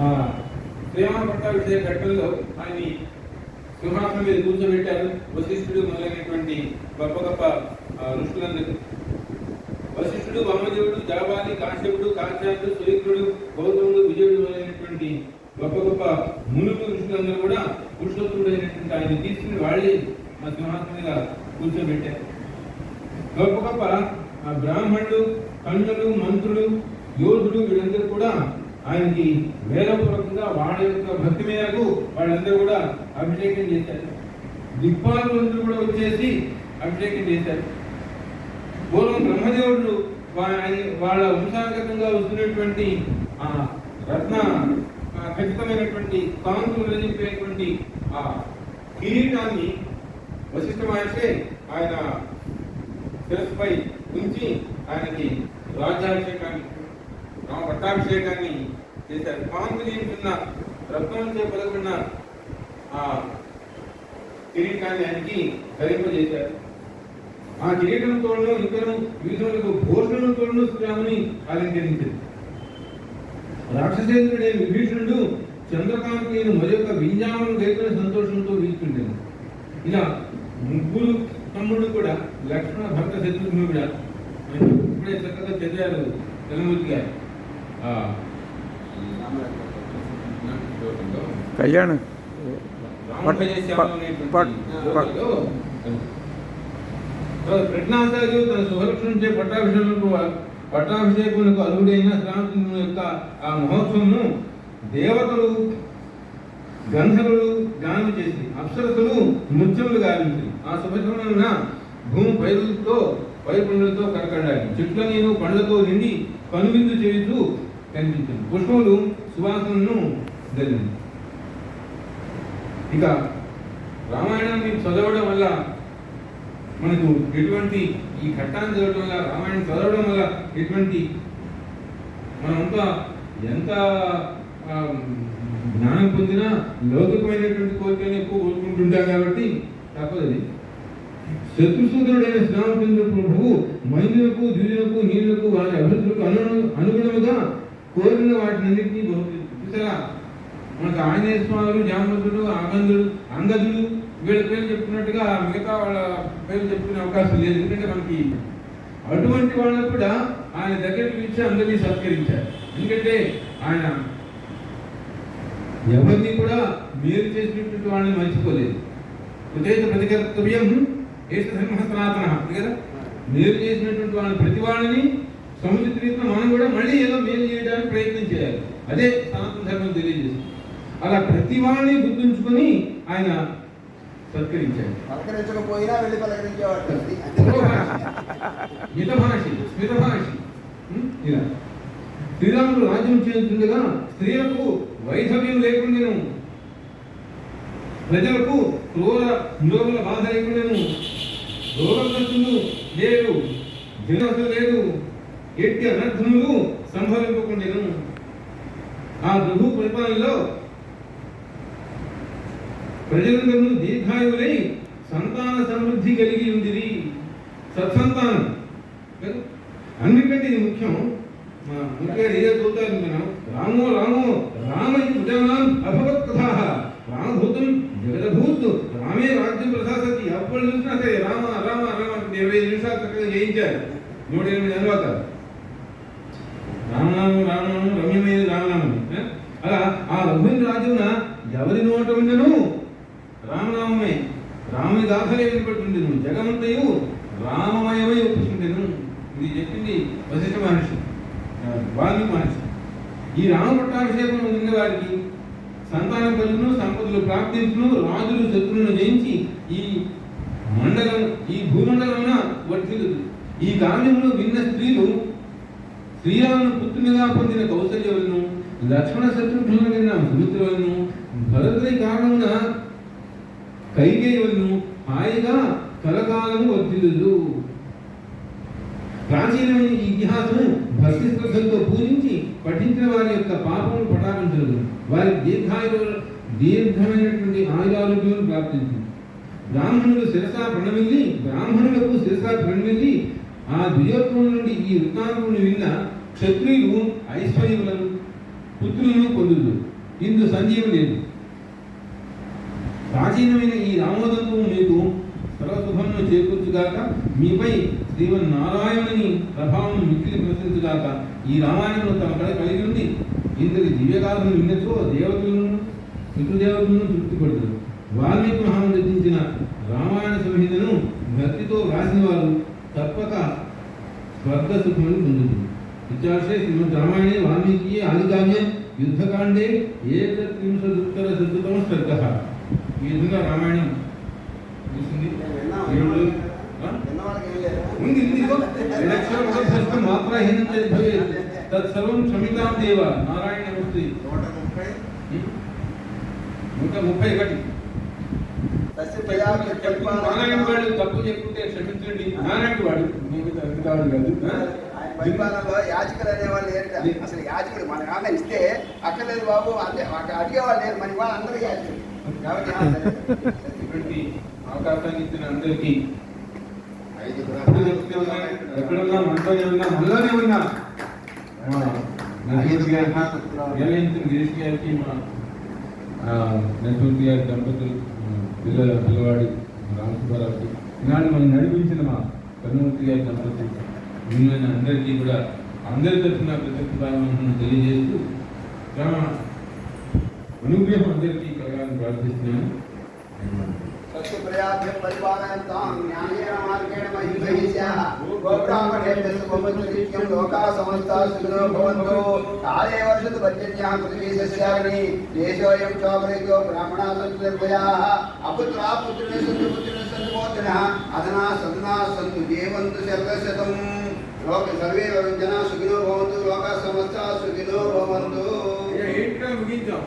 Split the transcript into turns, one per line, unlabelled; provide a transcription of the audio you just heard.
ఆ, శ్రీరామ పట్టాభిషేక ఘట్టంలో ఆయన్ని సింహాసనం మీద కూర్చోబెట్టారు. వశిష్ఠుడు మొదలైనటువంటి గొప్ప గొప్ప ఋషులందరూ. వశిష్ఠుడు వామదేవుడు జాబాలి కాశ్యపుడు కాశ్యాపుడు సురేంద్రుడు గౌతముడు విజయుడు మొదలైనటువంటి గొప్ప గొప్ప మునులు ఋషులందరూ కూడా పురుషోత్తముడైనటువంటి ఆయన తీసుకుని వాళ్ళే మా సింహాసనం మీద కూర్చోబెట్టారు. గొప్ప గొప్ప బ్రాహ్మణుడు బ్రాహ్మణులు కన్నులు మంత్రులు యోధులు వీళ్ళందరూ కూడా ఆయనకి వేదపూర్వకంగా వాళ్ళ యొక్క భక్తి మేరకు వాళ్ళందరూ కూడా అభిషేకం చేశారు. దిక్పాలందరూ కూడా వచ్చేసి అభిషేకం చేశారు. పూర్వం బ్రహ్మదేవుడు వాళ్ళ వంశాగతంగా వస్తున్నటువంటి ఆ రత్న ఖచ్చితమైనటువంటి కాంతులు రచించేటువంటి ఆ కిరీటాన్ని వశిష్ఠ మహర్షి ఆయన శిరస్సుపై ఉంచి ఆయనకి రాజ్యాభిషేకాన్ని రామ పట్టాభిషేకాన్ని చేశారు. కాంతులు ఉన్న రత్నంచే పలుకున్న ఆ కిరీటాన్ని ఆయనకి ధరింపజేశారు. ఆ కిరీటంతోనూ ఇతను విధులకు భూషణంతోనూ శ్రీరాముని అలంకరించింది రాక్షసేంద్రుడే విభీషణుడు చంద్రకాంతిని మరొక వింజామను గైకుని సంతోషంతో వీచుకుంటాను ఇలా ముగ్గురు తమ్ముడు కూడా లక్ష్మణ భర్త శత్రుఘ్నుడు కూడా ఇప్పుడే చక్కగా చదివారు తెలమూర్తి గారు.
కళ్యాణ్.
ప్రజ్ఞాచార్యు తన సుహలక్షణించే పట్టాభిషేకములకు పట్టాభిషేకములకు అర్హుడైన శ్రీరామచంద్రుని యొక్క ఆ మహోత్సవమును దేవతలు గంధర్వులు గానం చేసి అప్సరసులు నృత్యములు గావించి ఆ శుభసమయమున భూమి పైరులతో పైపులతో కరకడాలి. చెట్ల నేను పండ్లతో నిండి కనువిందు చేయుచు కనిపించింది పుష్పములు సువాసనను జరిగింది ఇక రామాయణాన్ని చదవడం వల్ల మనకు ఎటువంటి ఈ ఘట్టాన్ని చదవడం వల్ల రామాయణం చదవడం వల్ల ఎటువంటి మనమంతా ఎంత జ్ఞానం పొందినా లౌకికమైనటువంటి కోరికలను ఎక్కువ కోరుకుంటుంటాం కాబట్టి తప్పదు శత్రుసూదుడైన శ్రీరామచంద్ర ప్రభువు మైనులకు ద్విజులకు నీళ్ళకు వారి అభివృద్ధులకు అను అనుగుణముగా కోరిన వాటినన్నింటినీ బహుకరించారు చూసారా? మనకు ఆంజనేయ స్వాములు జామతుడు ఆనందుడు అంగదుడు వీళ్ళ పేర్లు చెప్పుకున్నట్టుగా మిగతా వాళ్ళ పేర్లు చెప్పుకునే అవకాశం లేదు. ఎందుకంటే మనకి అటువంటి వాళ్ళకు కూడా ఆయన దగ్గరికి పిలిచి అందరినీ సత్కరించారు. ఎందుకంటే ఆయన ఎవరిని కూడా మేలు చేసినటువంటి వాళ్ళని మర్చిపోలేదు. ఉదయత ప్రతికర్తవ్యం ఏష ధర్మ సనాతన కదా? మేలు చేసినటువంటి వాళ్ళని ప్రతి వాళ్ళని సముచిత రీతిలో మనం కూడా మళ్ళీ ఏదో మేలు చేయడానికి ప్రయత్నం చేయాలి. అదే సనాతన ధర్మం తెలియజేస్తుంది. అలా ప్రతి వాళ్ళని గుర్తుంచుకొని ఆయన సత్కరించాడు.
పలకరించకపోయినా వెళ్ళి పలకరించేవాడు
మితభాషి స్మితభాషి? ఇలా. శ్రీరాముడు రాజ్యం చేస్తుండగా స్త్రీలకు వైధవ్యం లేకుండాను ప్రజలకు క్రూర నిరోగుల బాధ లేకుండాను రోగగ్రస్తులు లేరు లేదు ఎట్టి అనర్థములు సంభవింపకుండాను. ఆ ప్రభు పరిపాలనలో ప్రజలందరూ దీర్ఘాయువులై సంతాన సమృద్ధి కలిగి ఉంది సత్సంతానం. కదా? అన్నిటికంటే ఇది ముఖ్యం. మా ముఖ్యంగా ఏదో చూద్దాం మనం రామో రామో రామ ప్రజానాం అభవత్ కథా రామభూతం జగదభూత్ రామే రాజ్యం ప్రశాసతి ఎప్పుడు చూసినా సరే రామ రామ రామ ఇరవై నిమిషాలు చక్కగా చేయించారు నూట ఎనిమిది రామనామం రామనామం రమ్యమైన రామనామం అలా ఆ రఘుని రాజున ఎవరి నోట ఉండను? రామనామమే. రాముని దాఖలే వినపడుతుండెను జగమంతయు రామమయమై ఒప్పుకుంటెను ఇది చెప్పింది వశిష్ఠ మహర్షి ఆ, వాల్మీకి మహర్షి. ఈ రామ పట్టాభిషేకం ఉన్న వారికి సంతానం కలుగును సంపదలు ప్రాప్తించును రాజులు శత్రువులను జయించి ఈ మండలం ఈ భూమండలమున వర్ధిల్లుదు ఈ కావ్యమును విన్న స్త్రీలు శ్రీరామును పుత్రునిగా పొందిన కౌసల్యవలను లక్ష్మణ శత్రుఘ్నులైన సుమిత్రులను భరతుని కారణమున కైకేయులను హాయిగా కలకాలము వర్తిల్లు ప్రాచీనమైన ఇతిహాసము భక్తి శ్రద్ధలతో పూజించి పఠించిన వారి యొక్క పాపమును పటాపించదు వారి దీర్ఘాయు దీర్ఘమైనటువంటి ఆయురారోగ్యం ప్రాప్తించింది బ్రాహ్మణులు శిరసా ప్రణమిల్లి బ్రాహ్మణులకు శిరసా ప్రణమిల్లి ఆ ద్విజోత్వం నుండి ఈ వృత్తాంతమును విన్న క్షత్రియులు ఐశ్వర్యములను పుత్రులను పొందుదు ఇందు సంజీవం లేదు ప్రాచీనమైన ఈ రామోదంతో మీకు సర్వశుభమును చేకూర్చుగాక మీపై శ్రీమన్నారాయణుని ప్రభావం మిక్కిలి ప్రసరించుగాక ఈ రామాయణంలో తమ కళ కలిగి ఉంది ఇంతటి దివ్యకాలను విన్నచో దేవతలను పితృదేవతలను తృప్తిపడతారు వాల్మీకి మహాను రచించిన రామాయణ సంహితను భక్తితో వ్రాసిన వారు తప్పక స్వర్గ సుఖములు పొందుతుంది. ఇత్యాశే శ్రీమద్ రామాయణే వాల్మీకి ఆదికావ్యం యుద్ధకాండే ఏకత్రింశదుత్తర శతతమ సర్గ ఈ విధంగా రామాయణం
లేదా?
ఉంది మాత్రాహీనం భవేత్. తత్సర్వం క్షమితాం దేవ. నారాయణ నమస్తే
నూట ముప్పై.
నూట ముప్పై ఒకటి. నారాయణ వాడు తప్పు క్షమించండి. నారాయణ వాడు కాదు
పరిపాలనలో అనేవాళ్ళు లేరు. అసలు మన ఇస్తే అక్కర్లేదు బాబు అంటే అక్కడ అడిగేవాళ్ళు లేరు మన వాళ్ళు అందరూ యాచకులు కాబట్టి ఆ సరే.
ఇటువంటి అవకాశాన్ని ఇచ్చిన అందరికీ
ఐదుగురు
ఎక్కడున్నా మనతోనే ఉన్నా మనలోనే ఉన్నా. మా గిరీష్ గారికి గారి దంపతులు. పిల్లల పిల్లవాడి రామసుబ్బారావుకి. ఈనాడు మనం నడిపించిన మా కరుణమూర్తి గారి దంపతులు మిమ్మల్ని అందరికీ కూడా అందరి తరఫున కృతజ్ఞతలు తెలియజేస్తూ రామ అనుగ్రహం అందరికీ కలగాలని ప్రార్థిస్తున్నాను.
तत्प्रयाभ्यं परिपालयन्तां ज्ञानेन मार्गेण महीभैः स्याः गोब्राह्मणेभ्यः गोमन्त्रिभ्यं लोकाः समस्ताः सुखिनो भवन्तु काले वर्षतु पर्जन्याः पृथिवीसस्यानि देशोऽयं चोपरितो ब्राह्मणाः सन्तु निर्भयाः अपुत्राः पुत्रिणः सन्तु पुत्रिणः सन्तु गोत्रिणः अधनाः सन्नाः सन्तु देवन्तु शतशतं लोक सर्वे जनाः सुखिनो भवन्तु लोकाः
समस्ताः सुखिनो
भवन्तु मुगिंचां